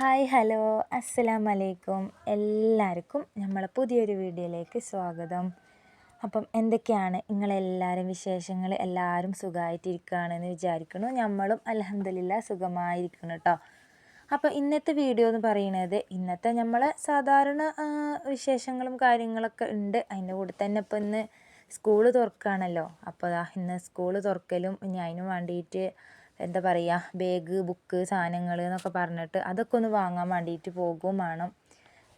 Hi hello. അസ്സലാം വലൈക്കും എല്ലാവർക്കും നമ്മളെ പുതിയൊരു വീഡിയോയിലേക്ക് സ്വാഗതം. അപ്പം എന്തൊക്കെയാണ് നിങ്ങളെല്ലാവരും വിശേഷങ്ങൾ? എല്ലാവരും സുഖമായിട്ടിരിക്കുകയാണെന്ന് വിചാരിക്കുന്നു. നമ്മളും അലഹമില്ല സുഖമായിരിക്കണം കേട്ടോ അപ്പോൾ ഇന്നത്തെ വീഡിയോ എന്ന് പറയുന്നത് ഇന്നത്തെ നമ്മളെ സാധാരണ വിശേഷങ്ങളും കാര്യങ്ങളൊക്കെ ഉണ്ട്. അതിന്റെ കൂടെ തന്നെ ഇപ്പം ഇന്ന് സ്കൂൾ തുറക്കുകയാണല്ലോ. അപ്പോൾ ഇന്ന് സ്കൂൾ തുറക്കലും ഇനി അതിന് വേണ്ടിയിട്ട് എന്താ പറയുക ബാഗ് ബുക്ക് സാധനങ്ങൾ എന്നൊക്കെ പറഞ്ഞിട്ട് അതൊക്കെ ഒന്ന് വാങ്ങാൻ വേണ്ടിയിട്ട് പോകും വേണം.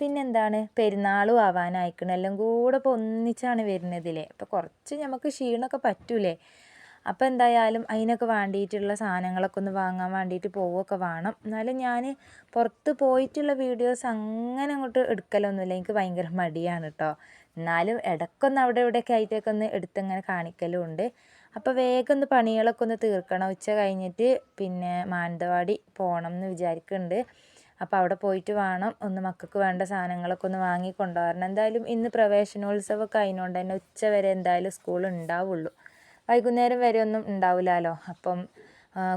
പിന്നെന്താണ്? പെരുന്നാളും ആവാനായിക്കണം. എല്ലാം കൂടെ ഇപ്പോൾ ഒന്നിച്ചാണ് വരുന്നതിലേ. അപ്പോൾ കുറച്ച് നമുക്ക് ക്ഷീണമൊക്കെ പറ്റൂലേ. അപ്പോൾ എന്തായാലും അതിനൊക്കെ വേണ്ടിയിട്ടുള്ള സാധനങ്ങളൊക്കെ ഒന്ന് വാങ്ങാൻ വേണ്ടിയിട്ട് പോവുകയൊക്കെ വേണം. എന്നാലും ഞാൻ പുറത്ത് പോയിട്ടുള്ള വീഡിയോസ് അങ്ങനെ അങ്ങോട്ട് എടുക്കലൊന്നുമില്ല. എനിക്ക് ഭയങ്കര മടിയാണ് കേട്ടോ എന്നാലും ഇടയ്ക്കൊന്ന് അവിടെ ഇവിടെയൊക്കെ ആയിട്ടൊക്കെ ഒന്ന് എടുത്തങ്ങനെ കാണിക്കലും ഉണ്ട് അപ്പോൾ വേഗം ഒന്ന് പണികളൊക്കെ ഒന്ന് തീർക്കണം. ഉച്ച കഴിഞ്ഞിട്ട് പിന്നെ മാനന്തവാടി പോകണം എന്ന് വിചാരിക്കുന്നുണ്ട് അപ്പോൾ അവിടെ പോയിട്ട് വേണം. ഒന്ന് മക്കൾക്ക് വേണ്ട സാധനങ്ങളൊക്കെ ഒന്ന് വാങ്ങി കൊണ്ടുവരണം. എന്തായാലും ഇന്ന് പ്രവേശനോത്സവമൊക്കെ അതിനോണ്ട് തന്നെ ഉച്ച വരെ എന്തായാലും സ്കൂൾ ഉണ്ടാവുള്ളൂ. വൈകുന്നേരം വരെ ഒന്നും ഉണ്ടാവില്ലല്ലോ അപ്പം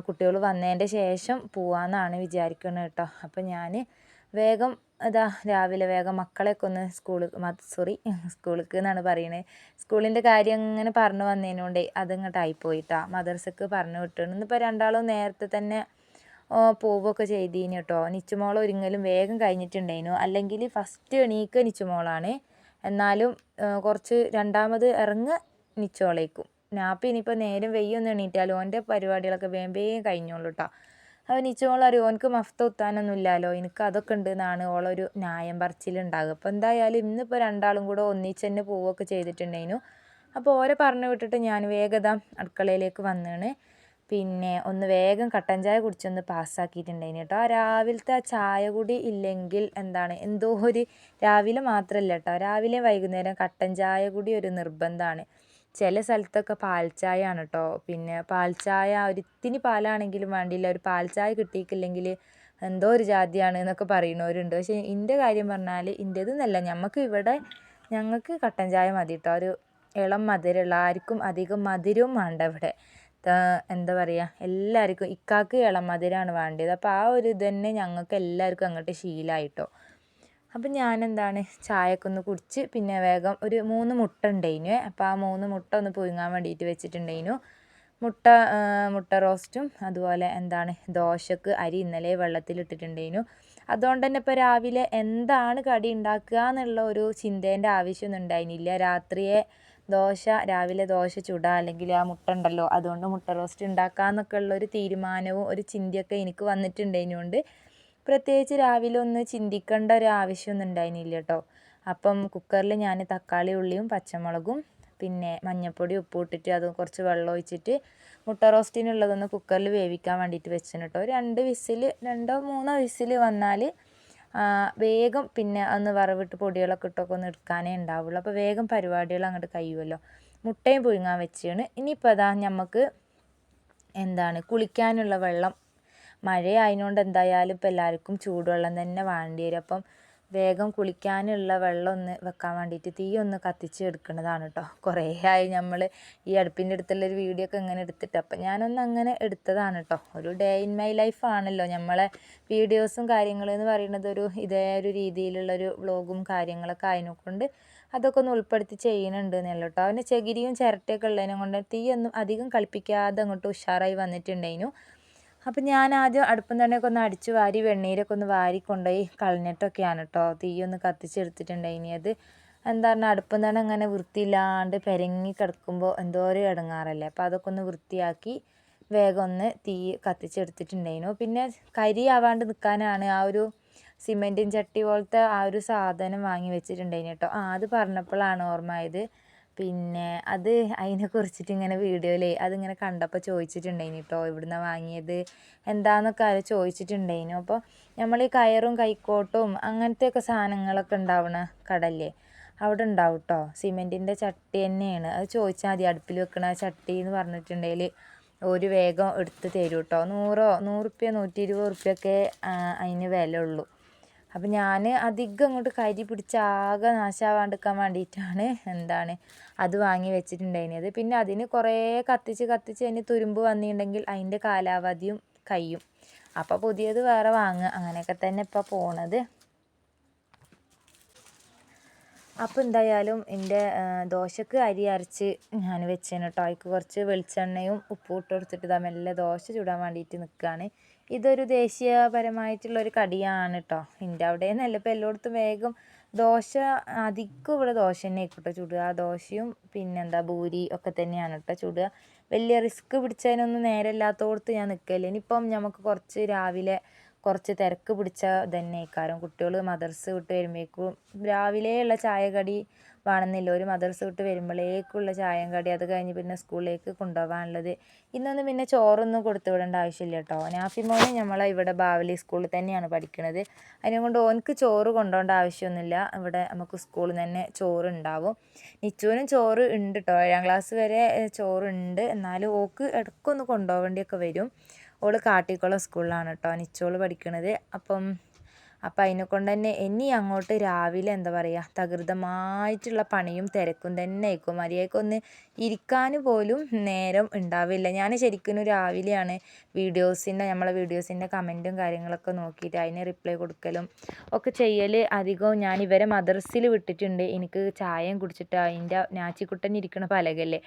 കുട്ടികൾ വന്നതിന്റെ ശേഷം പോവാമെന്നാണ് വിചാരിക്കുന്നത് കേട്ടോ. അപ്പം ഞാൻ വേഗം അതാ രാവിലെ വേഗം മക്കളെയൊക്കെ ഒന്ന് സ്കൂൾ സോറി സ്കൂളിലേക്ക് എന്നാണ് പറയുന്നത് സ്കൂളിന്റെ കാര്യം അങ്ങനെ പറഞ്ഞു വന്നതിനോണ്ടേ അതിങ്ങോട്ട് പോയിട്ടാ. മദർസക്ക് പറഞ്ഞു വിട്ടു ഇന്നിപ്പോൾ രണ്ടാളും നേരത്തെ തന്നെ പോവുകയൊക്കെ ചെയ്തീന് കേട്ടോ നിച്ചുമോൾ ഒരുങ്ങലും വേഗം കഴിഞ്ഞിട്ടുണ്ടായിരുന്നു അല്ലെങ്കിൽ ഫസ്റ്റ് എണീക്ക നിച്ചുമോളാണ്. എന്നാലും കുറച്ച് രണ്ടാമത് ഇറങ്ങ് നിച്ചോളേക്കും. നാപ്പി ഇനിയിപ്പോൾ നേരം വെയ്യൊന്നും എണീറ്റാലും ഓന്റെ പരിപാടികളൊക്കെ വേഗം വേഗം കഴിഞ്ഞോളൂ കേട്ടോ അപ്പോൾ നിച്ചോൾ അറിയും ഓനക്ക് മഫ്ത കുത്താനൊന്നും ഇല്ലല്ലോ എനിക്ക് അതൊക്കെ ഉണ്ട് എന്നാണ് ഓളൊരു ന്യായം പറച്ചിലുണ്ടാകുക അപ്പോൾ എന്തായാലും ഇന്നിപ്പോൾ രണ്ടാളും കൂടെ ഒന്നിച്ച് തന്നെ പോവുകയൊക്കെ ചെയ്തിട്ടുണ്ടായിരുന്നു. അപ്പോൾ ഓരെ പറഞ്ഞു വിട്ടിട്ട് ഞാൻ വേഗത അടുക്കളയിലേക്ക് വന്നാണ് പിന്നെ ഒന്ന് വേഗം കട്ടൻ ചായ കുടിച്ചൊന്ന് പാസ്സാക്കിയിട്ടുണ്ടായിന് കേട്ടോ. രാവിലത്തെ ആ ചായ കൂടി ഇല്ലെങ്കിൽ എന്താണ് എന്തോ ഒരു രാവിലെ മാത്രമല്ല കേട്ടോ. രാവിലെ വൈകുന്നേരം കട്ടൻ ചായ കൂടി ഒരു നിർബന്ധമാണ്. ചില സ്ഥലത്തൊക്കെ പാൽച്ചായ ആണ് കേട്ടോ പിന്നെ പാൽച്ചായ ഒരു ഒരിത്തിരി പാലാണെങ്കിലും വേണ്ടിയില്ല ഒരു പാൽച്ചായ ചായ കിട്ടിയിട്ടില്ലെങ്കിൽ എന്തോ ഒരു ജാതിയാണ് എന്നൊക്കെ പറയുന്നവരുണ്ട്. പക്ഷേ എന്റെ കാര്യം പറഞ്ഞാൽ എന്റേത് എന്നല്ല ഞമ്മക്ക് ഇവിടെ ഞങ്ങൾക്ക് കട്ടൻ ചായ മതി കേട്ടോ ഒരു ഇളം മധുരമുള്ള ആർക്കും അധികം മധുരവും വേണ്ട ഇവിടെ. എന്താ പറയുക എല്ലാവർക്കും ഇക്കാക്ക് ഇളം മധുരമാണ് വേണ്ടത്. അപ്പോൾ ആ ഒരു ഇത് തന്നെ ഞങ്ങൾക്ക് എല്ലാവർക്കും അങ്ങോട്ട് ശീലമായിട്ടോ അപ്പം ഞാനെന്താണ്? ചായയൊക്കെ ഒന്ന് കുടിച്ച് പിന്നെ വേഗം ഒരു മൂന്ന് മുട്ട ഉണ്ടായിനു അപ്പോൾ ആ മൂന്ന് മുട്ട ഒന്ന് പുഴുങ്ങാൻ വേണ്ടിയിട്ട് വെച്ചിട്ടുണ്ടായിനു മുട്ട മുട്ട റോസ്റ്റും അതുപോലെ എന്താണ്? ദോശക്ക് അരി ഇന്നലെ വെള്ളത്തിലിട്ടിട്ടുണ്ടായിനു അതുകൊണ്ട് തന്നെ ഇപ്പോൾ രാവിലെ എന്താണ് കടി ഉണ്ടാക്കുക എന്നുള്ള ഒരു ചിന്തേന്റെ ആവശ്യമൊന്നും ഉണ്ടായിരുന്നില്ല രാത്രിയെ ദോശ രാവിലെ ദോശ ചുടുക അല്ലെങ്കിൽ ആ മുട്ട ഉണ്ടല്ലോ അതുകൊണ്ട് മുട്ട റോസ്റ്റ് ഉണ്ടാക്കാമെന്നൊക്കെ ഉള്ള ഒരു തീരുമാനവും ഒരു ചിന്തയൊക്കെ എനിക്ക് വന്നിട്ടുണ്ടതിനുകൊണ്ട് പ്രത്യേകിച്ച് രാവിലെ ഒന്ന് ചിന്തിക്കേണ്ട ഒരു ആവശ്യമൊന്നും ഉണ്ടായിരുന്നില്ല കേട്ടോ അപ്പം കുക്കറിൽ ഞാൻ തക്കാളി ഉള്ളിയും പച്ചമുളകും പിന്നെ മഞ്ഞൾപ്പൊടി ഉപ്പ് ഇട്ടിട്ട് അത് കുറച്ച് വെള്ളം ഒഴിച്ചിട്ട് മുട്ട റോസ്റ്റിനുള്ളതൊന്ന് കുക്കറിൽ വേവിക്കാൻ വേണ്ടിയിട്ട് വെച്ചിന് കേട്ടോ രണ്ട് വിസിൽ രണ്ടോ മൂന്നോ വിസിൽ വന്നാൽ വേഗം പിന്നെ ഒന്ന് വറവിട്ട് പൊടികളൊക്കെ ഇട്ടൊക്കെ ഒന്ന് എടുക്കാനേ ഉണ്ടാവുള്ളൂ. അപ്പോൾ വേഗം പരിപാടികൾ അങ്ങോട്ട് കഴിയുമല്ലോ. മുട്ടയും പുഴുങ്ങാൻ വെച്ചാണ് ഇനിയിപ്പോൾ അതാ നമുക്ക് എന്താണ് കുളിക്കാനുള്ള വെള്ളം മഴയായതുകൊണ്ട് എന്തായാലും ഇപ്പോൾ എല്ലാവർക്കും ചൂടുവെള്ളം തന്നെ വേണ്ടി വരും. അപ്പം വേഗം കുളിക്കാനുള്ള വെള്ളം ഒന്ന് വെക്കാൻ വേണ്ടിയിട്ട് തീ ഒന്ന് കത്തിച്ച് എടുക്കുന്നതാണ് കേട്ടോ കുറേ ആയി നമ്മൾ ഈ അടുപ്പിന്റെ അടുത്തുള്ള ഒരു വീഡിയോ ഒക്കെ ഇങ്ങനെ എടുത്തിട്ട് അപ്പം ഞാനൊന്ന് അങ്ങനെ എടുത്തതാണ് കേട്ടോ ഒരു ഡേ ഇൻ മൈ ലൈഫ് ആണല്ലോ. നമ്മളെ വീഡിയോസും കാര്യങ്ങളും എന്ന് പറയുന്നത് ഒരു ഇതേ ഒരു രീതിയിലുള്ളൊരു വ്ളോഗും കാര്യങ്ങളൊക്കെ ആയതിനെക്കൊണ്ട് അതൊക്കെ ഒന്ന് ഉൾപ്പെടുത്തി ചെയ്യുന്നുണ്ട് എന്നല്ലോ കേട്ടോ അവന്റെ ചകിരിയും ചിരട്ടയൊക്കെ ഉള്ളതിനെ കൊണ്ട് തീയൊന്നും അധികം കളിപ്പിക്കാതെ അങ്ങോട്ട് ഉഷാറായി വന്നിട്ടുണ്ടായിരുന്നു. അപ്പം ഞാൻ ആദ്യം അടുപ്പം തന്നെയൊക്കെ ഒന്ന് അടിച്ച് വാരി വെണ്ണീരൊക്കെ ഒന്ന് വാരി കൊണ്ടുപോയി കളഞ്ഞിട്ടൊക്കെയാണ് കേട്ടോ തീയൊന്ന് കത്തിച്ചെടുത്തിട്ടുണ്ടായിനി. അത് എന്താ പറഞ്ഞാൽ അടുപ്പം തന്നെ അങ്ങനെ വൃത്തിയില്ലാണ്ട് പെരങ്ങി കിടക്കുമ്പോൾ എന്തോ ഒരു ഇടങ്ങാറല്ലേ. അപ്പോൾ അതൊക്കെ ഒന്ന് വൃത്തിയാക്കി വേഗം ഒന്ന് തീ കത്തിച്ചെടുത്തിട്ടുണ്ടായിരുന്നു പിന്നെ കരി ആവാണ്ട് നിൽക്കാനാണ് ആ ഒരു സിമെന്റും ചട്ടി പോലത്തെ ആ ഒരു സാധനം വാങ്ങി വെച്ചിട്ടുണ്ടായിന് കേട്ടോ. ആ അത് പറഞ്ഞപ്പോഴാണ് ഓർമ്മ ആയത്. പിന്നെ അത് അതിനെ കുറിച്ചിട്ട് ഇങ്ങനെ വീഡിയോയിൽ അതിങ്ങനെ കണ്ടപ്പോൾ ചോദിച്ചിട്ടുണ്ടായിന് കേട്ടോ ഇവിടുന്ന് വാങ്ങിയത് എന്താന്നൊക്കെ അത് ചോദിച്ചിട്ടുണ്ടായിനു. അപ്പോൾ നമ്മൾ ഈ കയറും കൈക്കോട്ടും അങ്ങനത്തെയൊക്കെ സാധനങ്ങളൊക്കെ ഉണ്ടാവണ കടല്ലേ അവിടെ ഉണ്ടാവും കേട്ടോ സിമെന്റിന്റെ ചട്ടി തന്നെയാണ്. അത് ചോദിച്ചാൽ മതി അടുപ്പിൽ വെക്കണ ചട്ടി എന്ന് പറഞ്ഞിട്ടുണ്ടെങ്കിൽ ഒരു വേഗം എടുത്ത് തരും കേട്ടോ നൂറോ നൂറുപ്യ നൂറ്റി ഇരുപത് റുപ്യൊക്കെ അതിന് വില ഉള്ളൂ അപ്പം ഞാൻ അധികം അങ്ങോട്ട് കരി പിടിച്ച് ആകെ നാശമാവാണ്ടിരിക്കാൻ വേണ്ടിയിട്ടാണ് എന്താണ് അത് വാങ്ങി വെച്ചിട്ടുണ്ടായിരുന്നത്. പിന്നെ അതിന് കുറേ കത്തിച്ച് കത്തിച്ച് അതിന് തുരുമ്പ് വന്നിട്ടുണ്ടെങ്കിൽ അതിന്റെ കാലാവധിയും കഴിയും. അപ്പോൾ പുതിയത് വേറെ വാങ്ങുക. അങ്ങനെയൊക്കെ തന്നെ ഇപ്പോൾ പോണത്. അപ്പം എന്തായാലും എന്റെ ദോശക്ക് അരി അരച്ച് ഞാൻ വെച്ചേന് കേട്ടോ അതിക്ക് കുറച്ച് വെളിച്ചെണ്ണയും ഉപ്പും ഇട്ട് കൊടുത്തിട്ട് മെല്ലെ ദോശ ചുടാൻ വേണ്ടിയിട്ട് നിൽക്കുകയാണ് ഇതൊരു ദേശീയപരമായിട്ടുള്ള ഒരു കടിയാണ് കേട്ടോ എന്റെ അവിടെ നിന്നല്ല ഇപ്പം എല്ലായിടത്തും വേഗം ദോശ അധികം ഇവിടെ ദോശ തന്നെ ആയിക്കോട്ടെ ചുടുക ദോശയും പിന്നെന്താ ഭൂരി ഒക്കെ തന്നെയാണ് കേട്ടോ ചുടുക. വലിയ റിസ്ക് പിടിച്ചതിനൊന്നും നേരമില്ലാത്തോടത്ത് ഞാൻ നിൽക്കലില്ല ഇനിയിപ്പം നമുക്ക് കുറച്ച് രാവിലെ കുറച്ച് തിരക്ക് പിടിച്ച തന്നെ കാരണം കുട്ടികൾ മദർസ് വിട്ട് വരുമ്പോഴേക്കും രാവിലെയുള്ള ചായ കടി വേണമെന്നില്ല ഒരു മദർസ് വിട്ട് വരുമ്പോഴേക്കുള്ള ചായം കടി അത് കഴിഞ്ഞ് പിന്നെ സ്കൂളിലേക്ക് കൊണ്ടുപോകാനുള്ളത് ഇന്നൊന്നും പിന്നെ ചോറൊന്നും കൊടുത്തു വിടേണ്ട ആവശ്യമില്ല കേട്ടോ നാഫി മോന് നമ്മളെ ഇവിടെ ബാവലി സ്കൂളിൽ തന്നെയാണ് പഠിക്കുന്നത് അതിനെ കൊണ്ട് ഓനക്ക് ചോറ് കൊണ്ടുപോകേണ്ട ആവശ്യമൊന്നുമില്ല. ഇവിടെ നമുക്ക് സ്കൂളിൽ തന്നെ ചോറ് ഉണ്ടാവും. നിച്ചുവിനും ചോറ് ഉണ്ട് കേട്ടോ ഏഴാം ക്ലാസ് വരെ ചോറുണ്ട് എന്നാലും ഓക്ക് ഇടയ്ക്കൊന്ന് കൊണ്ടുപോകേണ്ടിയൊക്കെ വരും. ഓൾ കാട്ടിക്കുളം സ്കൂളിലാണ് കേട്ടോ നിച്ചോൾ പഠിക്കണത്. അപ്പം അപ്പം അതിനെക്കൊണ്ട് തന്നെ ഇനി അങ്ങോട്ട് രാവിലെ എന്താ പറയുക തകൃതമായിട്ടുള്ള പണിയും തിരക്കും തന്നെ ആയിരിക്കും മര്യാദക്കൊന്ന് ഇരിക്കാൻ പോലും നേരം ഉണ്ടാവില്ല. ഞാൻ ശരിക്കും രാവിലെയാണ് വീഡിയോസിന്റെ നമ്മളെ വീഡിയോസിന്റെ കമന്റും കാര്യങ്ങളൊക്കെ നോക്കിയിട്ട് അതിന് റിപ്ലൈ കൊടുക്കലും ഒക്കെ ചെയ്യൽ അധികവും ഞാൻ ഇവരെ മദർസിൽ വിട്ടിട്ടുണ്ട്. എനിക്ക് ചായയും കുടിച്ചിട്ട് അതിന്റെ നാച്ചിക്കുട്ടൻ ഇരിക്കണ പലകല്ലേ.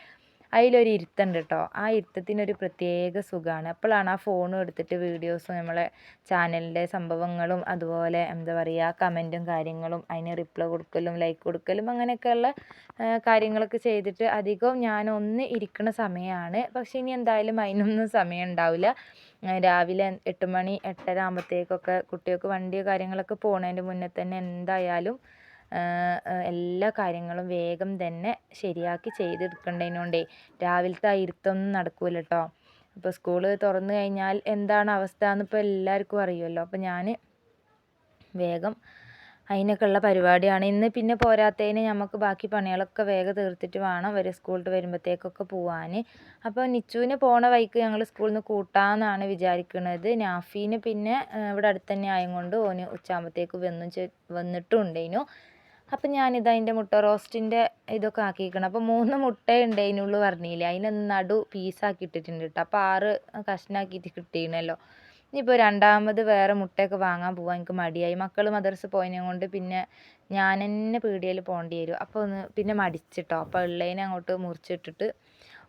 അതിലൊരു ഇരുത്തുണ്ട് കേട്ടോ ആ ഇരുത്തത്തിനൊരു പ്രത്യേക സുഖമാണ് അപ്പോഴാണ് ആ ഫോണും എടുത്തിട്ട് വീഡിയോസും നമ്മളെ ചാനലിന്റെ സംഭവങ്ങളും അതുപോലെ എന്താ പറയുക കമന്റും കാര്യങ്ങളും അതിന് റിപ്ലൈ കൊടുക്കലും ലൈക്ക് കൊടുക്കലും അങ്ങനെയൊക്കെയുള്ള കാര്യങ്ങളൊക്കെ ചെയ്തിട്ട് അധികവും ഞാൻ ഒന്ന് ഇരിക്കുന്ന സമയമാണ് പക്ഷേ ഇനി എന്തായാലും അതിനൊന്നും സമയം ഉണ്ടാവില്ല. രാവിലെ എട്ട് മണി എട്ടര ആകുമ്പോഴത്തേക്കൊക്കെ കുട്ടികൾക്ക് വണ്ടിയോ കാര്യങ്ങളൊക്കെ പോകുന്നതിന്റെ മുന്നേ തന്നെ എന്തായാലും എല്ലാ കാര്യങ്ങളും വേഗം തന്നെ ശരിയാക്കി ചെയ്തെടുക്കേണ്ടതിനോണ്ടേ. രാവിലത്തെ ആ ഇരുത്തൊന്നും നടക്കൂല കേട്ടോ അപ്പോൾ സ്കൂൾ തുറന്നു കഴിഞ്ഞാൽ എന്താണ് അവസ്ഥ എന്നിപ്പോൾ എല്ലാവർക്കും അറിയുമല്ലോ. അപ്പോൾ ഞാൻ വേഗം അതിനൊക്കെ ഉള്ള പരിപാടിയാണ്. ഇന്ന് പിന്നെ പോരാത്തതിന് നമുക്ക് ബാക്കി പണികളൊക്കെ വേഗം തീർത്തിട്ട് വേണം അവർ സ്കൂളിൽ വരുമ്പോഴത്തേക്കൊക്കെ പോവാൻ അപ്പോൾ നിച്ചുവിന് പോണ വൈക്ക് ഞങ്ങൾ സ്കൂളിൽ നിന്ന് കൂട്ടാമെന്നാണ് വിചാരിക്കുന്നത് നാഫീന് പിന്നെ ഇവിടെ അടുത്ത് തന്നെ ആയതുകൊണ്ട് ഓന് ഉച്ചയാകുമ്പോഴത്തേക്ക് വന്നു വന്നിട്ടും ഉണ്ടേനു അപ്പം ഞാനിത് അതിന്റെ മുട്ട റോസ്റ്റിന്റെ ഇതൊക്കെ ആക്കിയിരിക്കണം അപ്പോൾ മൂന്ന് മുട്ട അതിനുള്ളിൽ പറഞ്ഞില്ലേ. അതിനെ നടു പീസാക്കി ഇട്ടിട്ടുണ്ട് കേട്ടോ അപ്പോൾ ആറ് കഷ്ണാക്കിയിട്ട് കിട്ടിയിരുന്നല്ലോ ഇനിയിപ്പോൾ രണ്ടാമത് വേറെ മുട്ടയൊക്കെ വാങ്ങാൻ പോകാൻ എനിക്ക് മടിയായി. മക്കൾ മദർസ് പോയതിനെ കൊണ്ട് പിന്നെ ഞാൻ തന്നെ പീടികയിൽ പോകേണ്ടി വരും. അപ്പോൾ ഒന്ന് പിന്നെ മടിച്ചിട്ടോ അപ്പോൾ ഉള്ളതിനെ അങ്ങോട്ട് മുറിച്ചിട്ടിട്ട്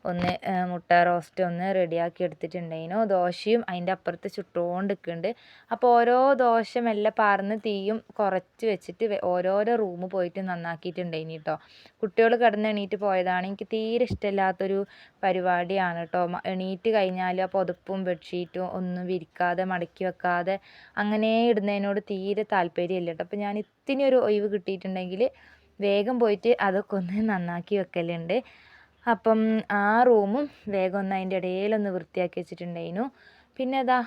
ഒന്ന് മുട്ട റോസ്റ്റ് ഒന്ന് റെഡിയാക്കി എടുത്തിട്ടുണ്ടായിനു. ദോശയും അതിന്റെ അപ്പുറത്ത് ചുട്ടുകൊണ്ട് നിൽക്കുന്നുണ്ട് അപ്പോൾ ഓരോ ദോശ മെല്ലെ പാർന്ന് തീയും കുറച്ച് വെച്ചിട്ട് ഓരോരോ റൂം പോയിട്ട് നന്നാക്കിയിട്ടുണ്ടായിനി കേട്ടോ. കുട്ടികൾ കിടന്ന് എണീറ്റ് പോയതാണ്. എനിക്ക് തീരെ ഇഷ്ടമില്ലാത്തൊരു പരിപാടിയാണ് കേട്ടോ. എണീറ്റ് കഴിഞ്ഞാൽ ആ പുതപ്പും ബെഡ്ഷീറ്റും ഒന്നും വിരിക്കാതെ മടക്കി വെക്കാതെ അങ്ങനെ ഇടുന്നതിനോട് തീരെ താല്പര്യമില്ല കേട്ടോ. അപ്പോൾ ഞാൻ ഇത്തിരി ഒരു ഒഴിവ് കിട്ടിയിട്ടുണ്ടെങ്കിൽ വേഗം പോയിട്ട് അതൊക്കെ ഒന്ന് നന്നാക്കി വെക്കലുണ്ട്. അപ്പം ആ റൂമും വേഗം ഒന്ന് അതിന്റെ ഇടയിലൊന്ന് വൃത്തിയാക്കി വെച്ചിട്ടുണ്ടായിരുന്നു. പിന്നെ അതാ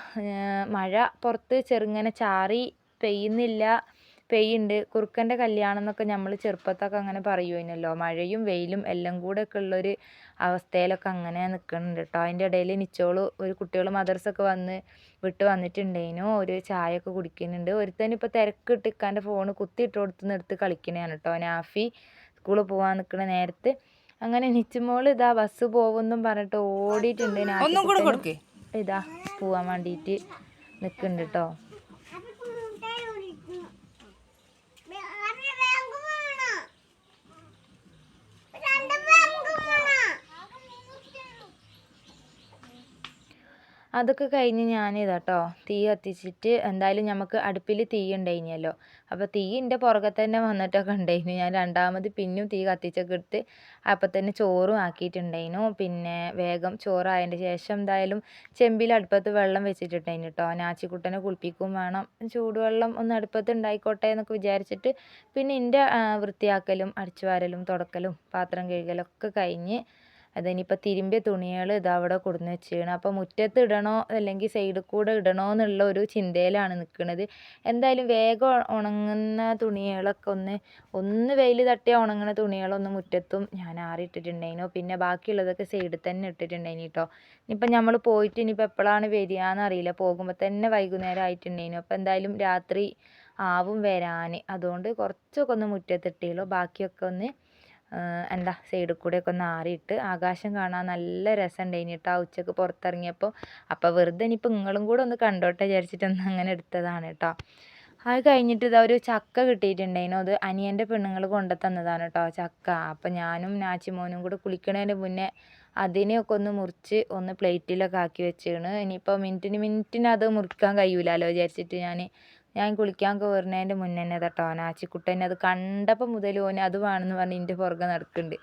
മഴ പുറത്ത് ചെറുങ്ങനെ ചാറി പെയ്യുന്നില്ല. പെയ്യുണ്ട്. കുറുക്കന്റെ കല്യാണം എന്നൊക്കെ നമ്മൾ ചെറുപ്പത്തൊക്കെ അങ്ങനെ പറയുമായിരുന്നല്ലോ. മഴയും വെയിലും എല്ലാം കൂടെ ഒക്കെ ഉള്ളൊരു അവസ്ഥയിലൊക്കെ അങ്ങനെ നിൽക്കുന്നുണ്ട് കേട്ടോ. അതിന്റെ ഇടയിൽ നിച്ചോൾ ഒരു കുട്ടികൾ മദർസൊക്കെ വന്ന് വിട്ട് വന്നിട്ടുണ്ടേനു ഒരു ചായയൊക്കെ കുടിക്കുന്നുണ്ട്. ഒരുത്തൻ ഇപ്പോൾ തിരക്കിട്ട് ഇക്കാന്റെ ഫോൺ കുത്തിയിട്ട് കൊടുത്തുനിന്ന് എടുത്ത് കളിക്കണതാണ് കേട്ടോ. നാഫി സ്കൂളിൽ പോകാൻ നിൽക്കുന്ന നേരത്ത് അങ്ങനെ നിച്ചുമോൾ ഇതാ ബസ് പോകുന്നും പറഞ്ഞിട്ട് ഓടിയിട്ടുണ്ട്. ഇതാ പോവാൻ വേണ്ടിയിട്ട് നിൽക്കുന്നുണ്ട് കേട്ടോ അതൊക്കെ കഴിഞ്ഞ് ഞാൻ കേട്ടോ തീ കത്തിച്ചിട്ട് എന്തായാലും നമുക്ക് അടുപ്പിൽ തീ ഉണ്ടായിരുന്നല്ലോ അപ്പോൾ തീ എന്റെ പുറകെ തന്നെ വന്നിട്ടൊക്കെ ഉണ്ടായിരുന്നു ഞാൻ രണ്ടാമത് പിന്നും തീ കത്തിച്ചൊക്കെ എടുത്ത് അപ്പം തന്നെ ചോറും ആക്കിയിട്ടുണ്ടായിരുന്നു പിന്നെ വേഗം ചോറായതിന്റെ ശേഷം എന്തായാലും ചെമ്പിൽ അടുപ്പത്ത് വെള്ളം വെച്ചിട്ടുണ്ടായിരുന്നു കേട്ടോ നാച്ചിക്കുട്ടനെ കുളിപ്പിക്കും വേണം. ചൂടുവെള്ളം ഒന്ന് അടുപ്പത്ത് ഉണ്ടായിക്കോട്ടെ എന്നൊക്കെ വിചാരിച്ചിട്ട് പിന്നെ എന്റെ വൃത്തിയാക്കലും അടിച്ചുവാരലും തുടക്കലും പാത്രം കഴുകലൊക്കെ കഴിഞ്ഞ് അതിനിപ്പോൾ തിരുമ്പിയ തുണികൾ ഇതാ അവിടെ കൊടുന്ന് വെച്ചാണ് അപ്പോൾ മുറ്റത്ത് ഇടണോ അല്ലെങ്കിൽ സൈഡിൽ കൂടെ ഇടണോ എന്നുള്ള ഒരു ചിന്തയിലാണ് നിൽക്കുന്നത് എന്തായാലും വേഗം ഉണങ്ങുന്ന തുണികളൊക്കെ ഒന്ന് ഒന്ന് വെയിൽ തട്ടിയ ഉണങ്ങുന്ന തുണികളൊന്ന് മുറ്റത്തും ഞാൻ ആറിയിട്ടിട്ടുണ്ടായിരുന്നു പിന്നെ ബാക്കിയുള്ളതൊക്കെ സൈഡിൽ തന്നെ ഇട്ടിട്ടുണ്ടായിനി കേട്ടോ ഇനിയിപ്പോൾ നമ്മൾ പോയിട്ട് ഇനിയിപ്പോൾ എപ്പോഴാണ് വരികയെന്ന് അറിയില്ല. പോകുമ്പോൾ തന്നെ വൈകുന്നേരം ആയിട്ടുണ്ടായിരുന്നു അപ്പോൾ എന്തായാലും രാത്രി ആവും വരാൻ അതുകൊണ്ട് കുറച്ചൊക്കെ ഒന്ന് മുറ്റത്തിട്ടുള്ളൂ ബാക്കിയൊക്കെ ഒന്ന് എന്താ സൈഡിൽ കൂടെയൊക്കെ ഒന്ന് ആറിയിട്ട് ആകാശം കാണാൻ നല്ല രസമുണ്ടായിന് കേട്ടോ ആ ഉച്ചയ്ക്ക് പുറത്തിറങ്ങിയപ്പോൾ അപ്പോൾ വെറുതെ ഇനിയിപ്പോൾ നിങ്ങളും കൂടെ ഒന്ന് കണ്ടോട്ടെ വിചാരിച്ചിട്ടൊന്ന് അങ്ങനെ എടുത്തതാണ് കേട്ടോ അത് കഴിഞ്ഞിട്ട് ഇതാ ഒരു ചക്ക കിട്ടിയിട്ടുണ്ടായിരുന്നു. അത് അനിയന്റെ പെണ്ണുങ്ങൾ കൊണ്ടു തന്നതാണ് കേട്ടോ ചക്ക. അപ്പം ഞാനും നാച്ചിമോനും കൂടെ കുളിക്കണതിന് മുന്നേ അതിനെയൊക്കെ ഒന്ന് മുറിച്ച് ഒന്ന് പ്ലേറ്റിലൊക്കെ ആക്കി വെച്ചാണ് ഇനിയിപ്പോൾ മിനിറ്റിന് മിനിറ്റിന് അത് മുറിക്കാൻ കഴിയൂലല്ലോ വിചാരിച്ചിട്ട് ഞാൻ ഞാൻ കുളിക്കാൻ കയറുന്നതിന്റെ മുന്നേ തന്നെ കേട്ടോ നാച്ചിക്കുട്ടൻ അത് കണ്ടപ്പോൾ മുതൽ ഓൻ അത് വേണമെന്ന് പറഞ്ഞ് എന്റെ പുറകെ നടക്കുന്നുണ്ട്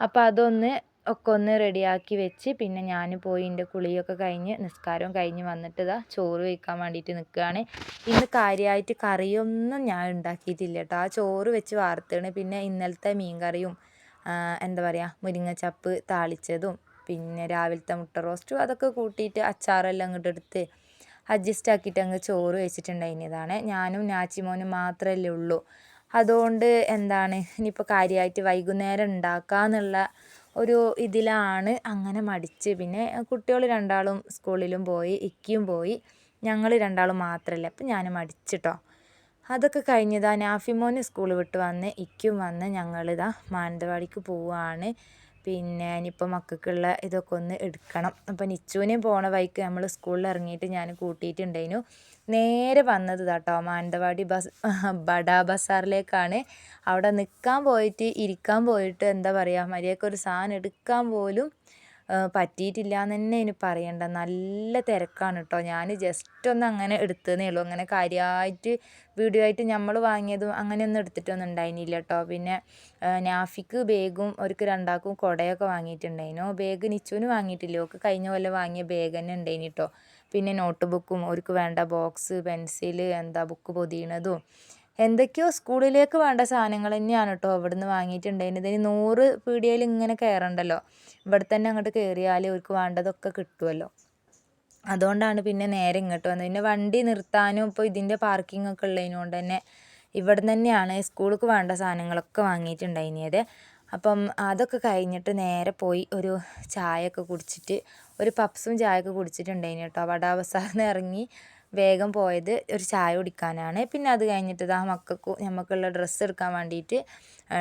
അപ്പോൾ അതൊന്ന് ഒക്കെ ഒന്ന് റെഡിയാക്കി വെച്ച് പിന്നെ ഞാൻ പോയി എന്റെ കുളിയൊക്കെ കഴിഞ്ഞ് നിസ്കാരവും കഴിഞ്ഞ് വന്നിട്ട് ഇതാ ചോറ് വയ്ക്കാൻ വേണ്ടിയിട്ട് നിൽക്കുകയാണ് ഇന്ന് കാര്യമായിട്ട് കറിയൊന്നും ഞാൻ ഉണ്ടാക്കിയിട്ടില്ല കേട്ടോ ആ ചോറ് വെച്ച് വാർത്തേണ്. പിന്നെ ഇന്നലത്തെ മീൻ കറിയും എന്താ പറയുക മുരിങ്ങച്ചപ്പ് താളിച്ചതും പിന്നെ രാവിലത്തെ മുട്ട റോസ്റ്റും അതൊക്കെ കൂട്ടിയിട്ട് അച്ചാറെല്ലാം അങ്ങോട്ട് എടുത്ത് അഡ്ജസ്റ്റ് ആക്കിയിട്ട് അങ്ങ് ചോറ് വെച്ചിട്ടുണ്ടായിരുന്നതാണ്. ഞാനും നാച്ചിമോനും മാത്രമല്ലേ ഉള്ളൂ. അതുകൊണ്ട് എന്താണ് ഇനിയിപ്പോൾ കാര്യമായിട്ട് വൈകുന്നേരം ഉണ്ടാക്കാന്നുള്ള ഒരു ഇതിലാണ് അങ്ങനെ മടിച്ച്. പിന്നെ കുട്ടികൾ രണ്ടാളും സ്കൂളിലും പോയി ഇക്കിയും പോയി. ഞങ്ങൾ രണ്ടാളും മാത്രമല്ല അപ്പം ഞാൻ മടിച്ചിട്ടോ. അതൊക്കെ കഴിഞ്ഞതാ നാഫിമോന് സ്കൂൾ വിട്ട് വന്ന് ഇക്കും വന്ന് ഞങ്ങളിതാ മാനന്തവാടിക്ക് പോവുകയാണ് പിന്നെ ഇനിയിപ്പോൾ മക്കൾക്കുള്ള ഇതൊക്കെ ഒന്ന് എടുക്കണം. അപ്പോൾ നിച്ചുവിനെ പോണ വഴിക്ക് നമ്മൾ സ്കൂളിൽ ഇറങ്ങിയിട്ട് ഞാൻ കൂട്ടിയിട്ടുണ്ടായിരുന്നു. നേരെ വന്നത് കേട്ടോ മാനന്തവാടി ബസ് ബഡാ ബസാറിലേക്കാണ്. അവിടെ നിൽക്കാൻ പോയിട്ട് ഇരിക്കാൻ പോയിട്ട് എന്താ പറയുക മര്യാദക്കൊരു സാധനം എടുക്കാൻ പോലും പറ്റിയിട്ടില്ല എന്ന് തന്നെ ഇനി പറയണ്ട. നല്ല തിരക്കാണ് കേട്ടോ ഞാൻ ജസ്റ്റ് ഒന്ന് അങ്ങനെ എടുത്തതേ ഉള്ളൂ. അങ്ങനെ കാര്യമായിട്ട് വീഡിയോ ആയിട്ട് നമ്മൾ വാങ്ങിയതും അങ്ങനെയൊന്നും എടുത്തിട്ടൊന്നും ഉണ്ടായിരുന്നില്ല കേട്ടോ പിന്നെ നാഫിക്ക് ബാഗും അവർക്ക് രണ്ടാൾക്കും കുടയൊക്കെ വാങ്ങിയിട്ടുണ്ടായിരുന്നു ബാഗ് നിച്ചുവിന് വാങ്ങിയിട്ടില്ല. ഓക്ക് കഴിഞ്ഞ കൊല്ലം വാങ്ങിയ ബാഗ് തന്നെ ഉണ്ടായിന് കേട്ടോ പിന്നെ നോട്ട് ബുക്കും അവർക്ക് വേണ്ട ബോക്സ് പെൻസിൽ എന്താ ബുക്ക് പൊതിയണതും എന്തൊക്കെയോ സ്കൂളിലേക്ക് വേണ്ട സാധനങ്ങൾ തന്നെയാണ് കേട്ടോ ഇവിടുന്ന് വാങ്ങിയിട്ടുണ്ടായിരുന്നത്. ഇനി നൂറ് പീടികയിൽ ഇങ്ങനെ കയറണ്ടല്ലോ? ഇവിടെ തന്നെ അങ്ങോട്ട് കയറിയാൽ അവർക്ക് വേണ്ടതൊക്കെ കിട്ടുമല്ലോ അതുകൊണ്ടാണ് പിന്നെ നേരെ ഇങ്ങോട്ട് വന്നത്. പിന്നെ വണ്ടി നിർത്താനും ഇപ്പോൾ ഇതിന്റെ പാർക്കിംഗ് ഒക്കെ ഉള്ളതിനോണ്ട് തന്നെ ഇവിടെ തന്നെയാണ് സ്കൂൾക്ക് വേണ്ട സാധനങ്ങളൊക്കെ വാങ്ങിയിട്ടുണ്ടായിരുന്നത്. അപ്പം അതൊക്കെ കഴിഞ്ഞിട്ട് നേരെ പോയി ഒരു ചായയൊക്കെ കുടിച്ചിട്ട് ഒരു പപ്സും ചായയൊക്കെ കുടിച്ചിട്ടുണ്ടായിന് കേട്ടോ. അവസാനം ഇറങ്ങി വേഗം പോയത് ഒരു ചായ കുടിക്കാനാണ്. പിന്നെ അത് കഴിഞ്ഞിട്ട് ഇതാ മക്കൾക്ക് നമുക്കുള്ള ഡ്രസ്സ് എടുക്കാൻ വേണ്ടിയിട്ട്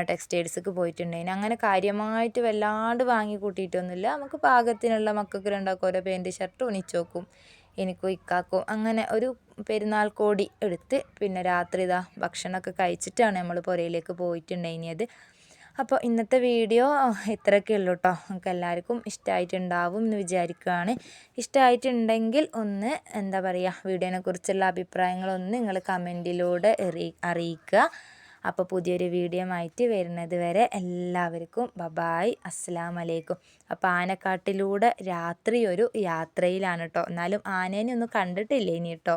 ടെക്സ്റ്റൈൽസിക്ക് പോയിട്ടുണ്ടായിന്. അങ്ങനെ കാര്യമായിട്ട് വല്ലാണ്ട് വാങ്ങി കൂട്ടിയിട്ടൊന്നുമില്ല. നമുക്ക് പാകത്തിനുള്ള മക്കൾക്ക് രണ്ടാക്കും ഓരോ പാന്റ് ഷർട്ട് ഉണിച്ചോക്കും എനിക്കും ഇക്കാക്കും അങ്ങനെ ഒരു പെരുന്നാൾ കോടി എടുത്ത് പിന്നെ രാത്രി ഇതാ ഭക്ഷണമൊക്കെ കഴിച്ചിട്ടാണ് നമ്മൾ പുരയിലേക്ക് പോയിട്ടുണ്ടായിരുന്നത് അപ്പോൾ ഇന്നത്തെ വീഡിയോ ഇത്രയൊക്കെ ഉള്ളൂ കേട്ടോ നമുക്ക് എല്ലാവർക്കും ഇഷ്ടമായിട്ടുണ്ടാവും എന്ന് വിചാരിക്കുകയാണ് ഇഷ്ടമായിട്ടുണ്ടെങ്കിൽ ഒന്ന് എന്താ പറയുക വീഡിയോനെ കുറിച്ചുള്ള അഭിപ്രായങ്ങളൊന്ന് നിങ്ങൾ കമന്റിലൂടെ അറിയിക്കുക. അപ്പോൾ പുതിയൊരു വീഡിയോ ആയിട്ട് വരുന്നത് വരെ എല്ലാവർക്കും ബബായ് അസ്സാം വലൈക്കും അപ്പോൾ ആനക്കാട്ടിലൂടെ രാത്രി ഒരു യാത്രയിലാണ് കേട്ടോ എന്നാലും ആനേനെ ഒന്നും കണ്ടിട്ടില്ല ഇനി കേട്ടോ